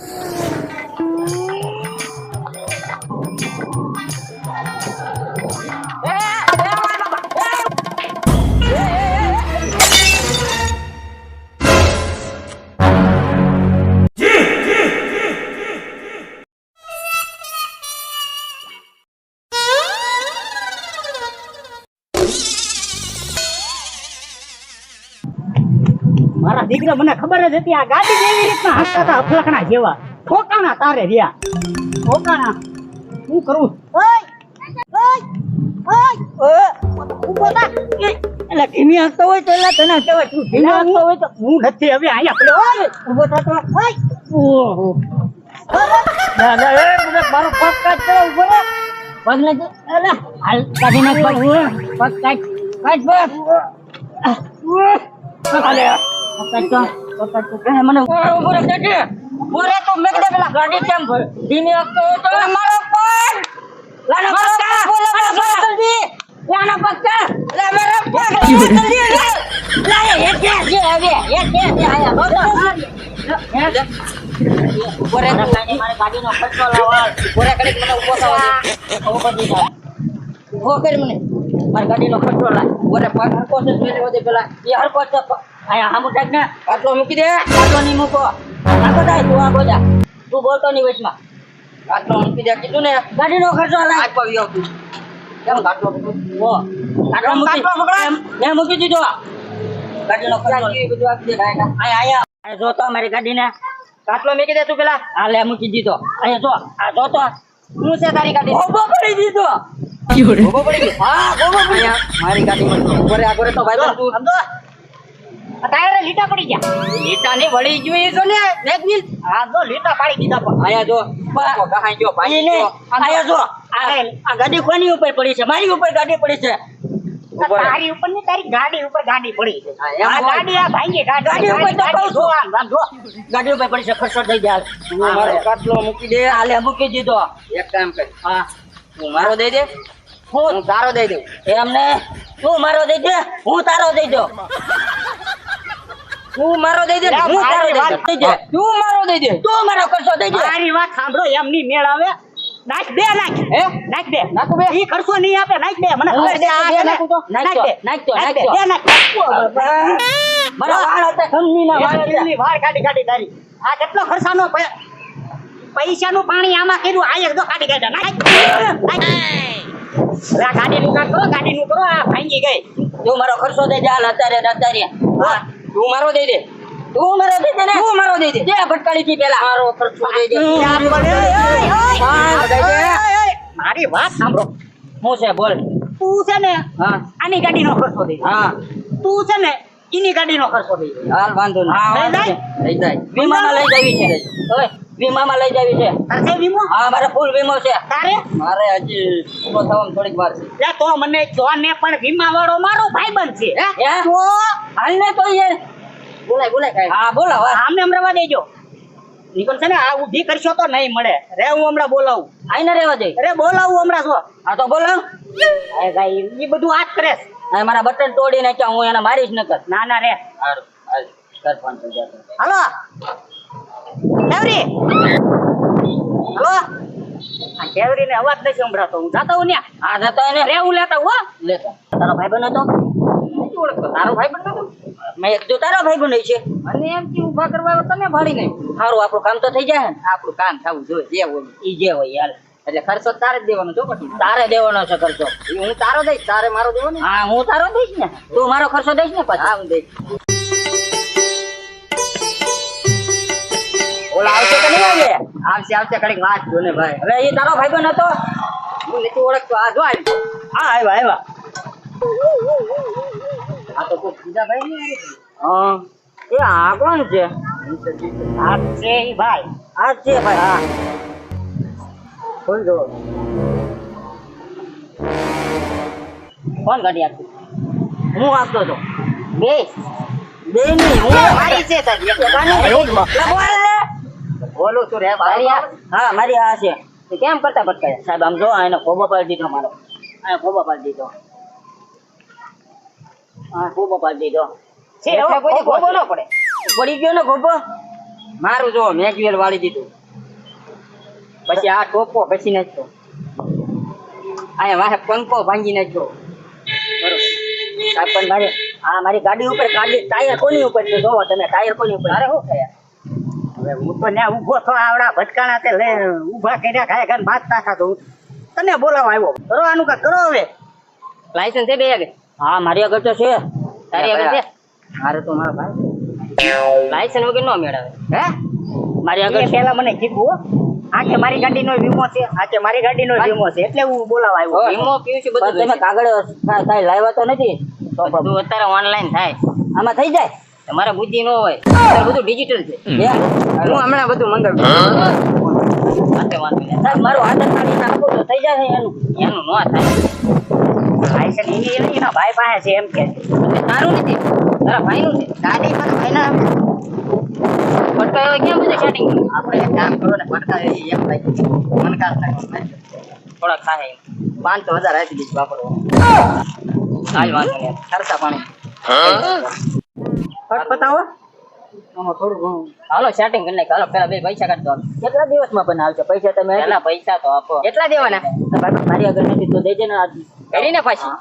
મારા દીકરા મને ખબર જ હતી આ ગાડી કેવી રીતના હાંકતા હતા અફલકણા જેવા. ઠોકાણા તારે રહ્યા. ઠોકાણા. શું કરું? ઓય! ઓય! ઓય! ઓય! થા. એટલે ધીમી હાંકતો હોય તો એટલે તને કહેવાય તું ધીમી હાંકતો હોય તો હું નથી. હવે અહીંયા પડ્યો ઓય! ઊભો થા તો. ઓય! ઓહો. દાદા એ મને મારો પગ કાઢ કરો પગ એલા હાલ કાઢી નાખ પગ પગ કાઢ કાઢ પગ અલે મને ઊભો રહે ઊભો રહે તો મેં કીધું પેલા ગાડી કેમ ધીમી હકતો તો મારો પગ લાનો પગ બોલો જલ્દી લાનો પગ લે મારો પગ જલ્દી લે લે એ કે જે હવે એ કે જે આયા બોલો ઊભો રહે મારી ગાડીનો ખર્ચો લાવવા ઊભો કડીક મને ઊભો થવા ઊભો કરી દે ઊભો કરી મને મારી ગાડીનો ખર્ચો લાવ પગ હરકો છે પેલા એ હરકો છે અહીંયા હામું ટાક ને આટલો મૂકી દે આટલો નહીં મૂકો. આખો થાય તું આ જા તું બોલતો નહીં વચમાં. આટલો મૂકી દે કીધું ને. ગાડીનો ખર્ચો લાવ આજ પાવી આવતું કેમ આટલો મૂકો આટલો મૂકી એમ મૂકી દીધો. ગાડીનો ખર્ચો બધું આપી દે? અહીંયા અહીંયા અહીંયા જો તો મારી ગાડીને કાટલો મૂકી દે તું પેલા. હા લે મૂકી દીધો. અહીંયા જો આ જો તો. શું છે તારી ગાડી? ઊભો પડી દીધો. ઊભો પડી ગયો. હા ઊભો પડી મારી ગાડી તો. ઊભો રે આગળ તો ભાઈ તું સમજો તારે લીટા પડી ગયા. લીટા ને વળી જોઈએ જો ને એક મિલ આ જો લીટા પાડી દીધા પણ. આયા જો ગહાઈ ગયો ભાઈ ને આયા જો. આ ગાડી કોની ઉપર પડી છે? મારી ઉપર ગાડી પડી છે. તારી ઉપર ને તારી ગાડી ઉપર ગાડી પડી છે. આ ગાડી આ ભાંગી ગાડી ઉપર તો કહું છું. આમ આમ જો. ગાડી ઉપર પડી છે ખર્ચો થઈ જાય. મારો કાટલો મૂકી દે હાલે મૂકી દીધો. એક કામ કર. હા. હું મારો દઈ દે? હું તારો દઈ દઉં. એમને તું મારો દઈ દે હું તારો દઈ દઉં. તું મારો દઈ દે હું તારો દઈ તું મારો દઈ દે. તું મારો ખર્ચો દઈ દે. મારી વાત સાંભળો એમ ની મેળ આવે. નાખ દે નાખ. હે? નાખ દે નાખ બે? ઈ ખર્ચો નહીં આપે નાખ દે મને ખબર છે આ છે તો નાખ દે નાખ તો? નાખ દે દે નાખ મારા વાળ હતા સમની ના વાળ હતા વાળ કાઢી કાઢી તારી આ કેટલો ખર્ચાનો પૈસાનું પાણી આમાં કર્યું? આ એક દો કાઢી કાઢ્યા નાખ. નાખ. હવે નું ગાડીનું કાઢ કરો કરો આ ભાંગી ગઈ. તું મારો ખર્ચો દે જાલ અત્યારે અત્યારે. હા. તું મારો દઈ દે. તું મારો દઈ દે ને. તું મારો દઈ દે. જે ભટકાળી થી પેલા. મારો ખર્ચો દઈ દે. મારી વાત સાંભળો. હું છે બોલ. તું છે ને હા. આની ગાડીનો ખર્ચો દે. હા. તું છે ને એની ગાડીનો ખર્ચો દે. હાલ વાંધો નહીં. લઈ જાય. લઈ જાય. વિમાન લઈ જવી છે ઓય. વીમામાં લઈ જવી છે. તારે વીમો? હા મારે ફૂલ વીમો છે. તારે? મારે હજી ઊભો થવામાં થોડીક વાર છે. તો મને જો ને પણ વીમા વાળો મારો ભાઈબંધ છે. હે? તો? હાલ ને તો એ બોલાય બોલાય કાઈ. હા બોલાવ આમને એમ રવા દેજો. નિકોલ છે ને આ ઊભી કરશો તો નહીં મળે. રે હું હમણાં બોલાવું. આઈને રેવા દે. અરે બોલાવું હમણાં છો હા તો બોલાવ એ ભાઈ એ બધું હાથ કરે આ મારા બટન તોડી નાખ્યા હું એને મારીશ ન કર ના ના રે. હારું હાલ કર ફોન હાલો. કેવરી? હાલો આ કેવરી ને અવાજ નથી સંભળાતો. હું જાતો હું ન્યા? હા જતો એને રે હું લેતા હો? લેતા. તારો ભાઈબંધ હતો નથી ઓળખતો? તારો ભાઈબંધ હતો મેં એક જો ભાઈ ભાઈબંધ છે. અને એમ કે ઊભા કરવા આવ્યો તને ભાડી નહીં. સારું આપણું કામ તો થઈ જાય ને. આપણું કામ થવું જોઈએ જે હોય. ઈ જે હોય યાર એટલે ખર્ચો તારે જ દેવાનો છો પછી. તારે દેવાનો છે ખર્ચો. હું તારો દઈશ તારે મારો દેવાનો? હા હું તારો દઈશ ને. તું મારો ખર્ચો દઈશ ને પછી. હા હું દઈશ. ઓલા આવશે કે નહીં આવે આવશે આવશે કડીક વાત જો ને ભાઈ. હવે એ તારો ભાઈબંધ હતો? હું નથી ઓળખતો. આ જો આવ્યો હા આવ્યા આવ્યા. આ તો કોઈ બીજા ભાઈ નહીં હા. એ આ કોણ છે? આ છે ભાઈ. આ છે ભાઈ હા. ખોલ દો કોણ ગાડી આપતું હું આપતો હતો? બે. બે નહીં હું મારી છે તારી. બોલ છું રે ભાઈ હા મારી આ છે. તે કેમ કરતા ભટકાય? સાહેબ આમ જો આ એને ખોબો પાડી દીધો મારો. આ ખોબો પાડી દીધો. હા ખોબો પાડી દીધો. એટલે કોઈ દી ખોબો ન પડે. પડી ગયો ને ખોબો? મારું જો મેગવેલ વાળી દીધું. પછી આ ટોપો પછી નાખ્યો. આ વાહે પંખો ભાંગી નાખ્યો. બરોબર. સાહેબ પણ મારે આ મારી ગાડી ઉપર ગાડી ટાયર કોની ઉપર છે? જોવો તમે ટાયર કોની ઉપર અરે શું થયા? હવે હું તો ત્યાં ઊભો થો આવડા ભટકાણા તે લે ઊભા કર્યા ખાય ખાય બાજતા તો તને બોલાવા આવ્યો. કરો આનું કા કરો હવે. લાયસન્સ છે બે હા મારી આગળ તો છે. તારી આગળ છે? મારે તો મારા ભાઈ. લાયસન્સ વગર નો મેળવે. હે? મારી આગળ પેલા મને કીધું આકે મારી ગાડીનો વીમો છે આકે મારી ગાડીનો વીમો છે એટલે હું બોલાવા આવ્યો. વીમો પીયું છું બધું તમે કાગળ કાઈ લાવ્યા તો નથી? તો બધું અત્યારે ઓનલાઈન થાય. આમાં થઈ જાય? તમારે બુદ્ધિ નો હોય અત્યારે બધું ડિજિટલ છે. હું? હમણાં બધું મંગાવ્યું. હાથે વાંધો નહીં. સાહેબ મારું એને તો થઈ જાય એનું. એનું નો થાય. લાયસન્સ એની એની એના ભાઈ પાસે છે એમ કે તારું નથી. તારા ભાઈનું છે. ક્યાં બધે સેટિંગ આપણે કામ કરો ને ભટકા એમ ભાઈ મનકાલ થાય. થોડા ખાય પાંચસો હજાર આપી દઈશ વાપરવા હાલ વાંધો નહીં. ખર્ચા પાણી. ફટ પતાવો આમાં થોડું ઘણું. હાલો સેટિંગ કરી નાખ હાલો પેલા બે પૈસા કાઢતો હાલો. કેટલા દિવસમાં પૈસા તમે? પેલા પૈસા તો આપો. કેટલા દેવાના? ભાઈ મારી આગળ નથી તો દેજે ને આજ. કરીને પાછી.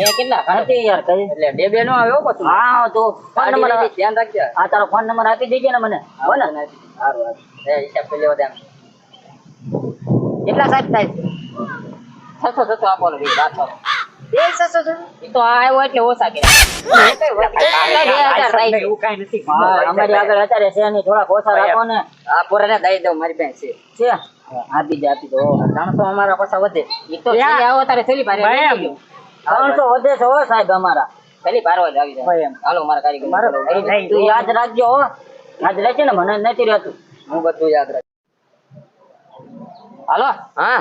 એ કેટલા? નથી યાર કઈ એટલે બે બે નો આવ્યો પાછું. હા તો ફોન નંબર ધ્યાન રાખજો. આ તારો ફોન નંબર આપી દેજે ને મને. હો ને સારું સારું એ હિસાબ દે આમ. કેટલા સાહેબ થાય? છસો છસો આપો ને બે છસો એ તો આવ્યો એટલે ઓછા કર્યા બે હજાર થાય છે. એવું કાંઈ નથી. અમારી આગળ અત્યારે છે નહીં થોડાક ઓછા રાખો ને. આ પોરાને દઈ દઉં મારી પાસે છે. છે? આપી દે આપી દો. ત્રણસો અમારા પાછા વધે. એ તો આવો તારે છેલ્લી ભારે ભાઈ, લઈ લેજો. ત્રણસો વધે છે હો સાહેબ અમારા. છેલ્લી ભારો જ આવી જાય. હાલો મારા કારીગર. તું યાદ રાખજો હો. યાદ રહેશે ને મને નથી રહેતું. હું બધું યાદ રાખ. હાલો હા.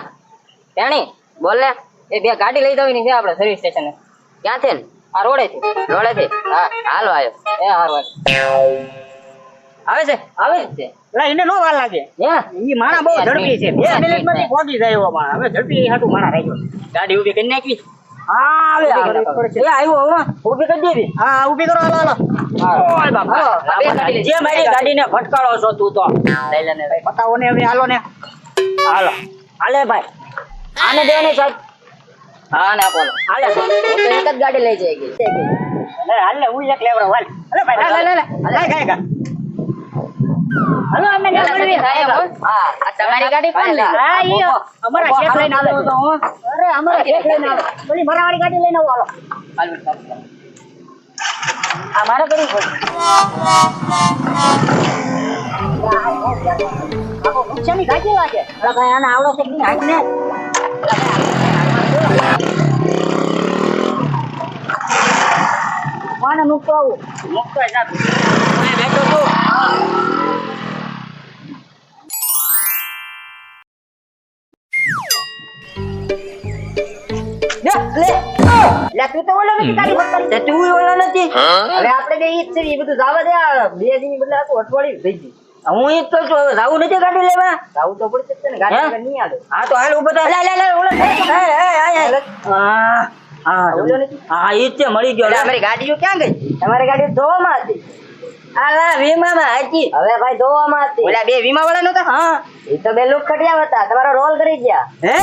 તેણી બોલે એ બે ગાડી લઈ જવી છે આપણે સર્વિસ સ્ટેશન ક્યાંથી ને? આ રોડે થી રોડે થી હા હાલ આવ્યો એ હારો આવે છે? આવે છે એટલે એને નો વાર લાગે. હે? ઈ માણા બહુ ઝડપી છે. બે મિનિટમાંથી પહોંચી જાય એવો માણા. હવે ઝડપી હાટું માણા રાખ્યો. ગાડી ઊભી કરી નાખી. હા આવે. એ આવ્યો હવે. ઊભી કરી દેવી હા ઊભી કરો હાલો હાલો. ઓય બાપા. ગાડી ને જે મારી ગાડીને ફટકારો છો તું તો. લઈ લે ને લઈ. પતાવો ને હવે હાલો ને. હાલો. હાલે ભાઈ. આને દેવાની સાહેબ. હા ના બોલો હાલે એક જ ગાડી લઈ જઈ ગઈ લે હાલ ને હું એક લેવડો હાલ હાલે ભાઈ લે, લે, લે, લે. કા હાલો અમે થાય એમ, હા આ તમારી ગાડી કોણ લઈ હા ઈયો અમારા શેઠ લઈને આવે તો અરે અમારા શેઠ લઈને આવે પેલી મરાવાળી ગાડી લઈને આવો હાલો હાલ. આ મારે કરી આખો ગાડી લાગે અરે ભાઈ આને આવડો છે કે? હાથ ને કોને મૂકતો આવું મૂકતો જ નથી. હું બેઠો છું લે, લે. લે, તું તો ઓલો નથી તારી બક્કર. તે તું ઓલો નથી હવે આપણે બે ઈ જ છે એ બધું જવા દે આ બે દિન બદલે આખું અઠવાડિયું થઈ ગયું હું ઈ જ કહું છું હવે જાવું નથી ગાડી લેવા જાવું તો પડશે જ છે ને ગાડી વગર નહીં હાલે હા તો હાલ ઊભો થા લે લે લે ઓલો એ, એ, એ, એ, એ. હા હા ઈ છે મળી ગયો. અમારી ગાડીઓ ક્યાં ગઈ? તમારી ગાડી ધોવામાં હતી. આલા વીમામાં હતી હવે ભાઈ ધોવામાં હતી. ઓલા બે વીમા વાળા નતા હા. એ તો બે લોક ખટિયા હતા. તમારો રોલ કરી ગયા. હે?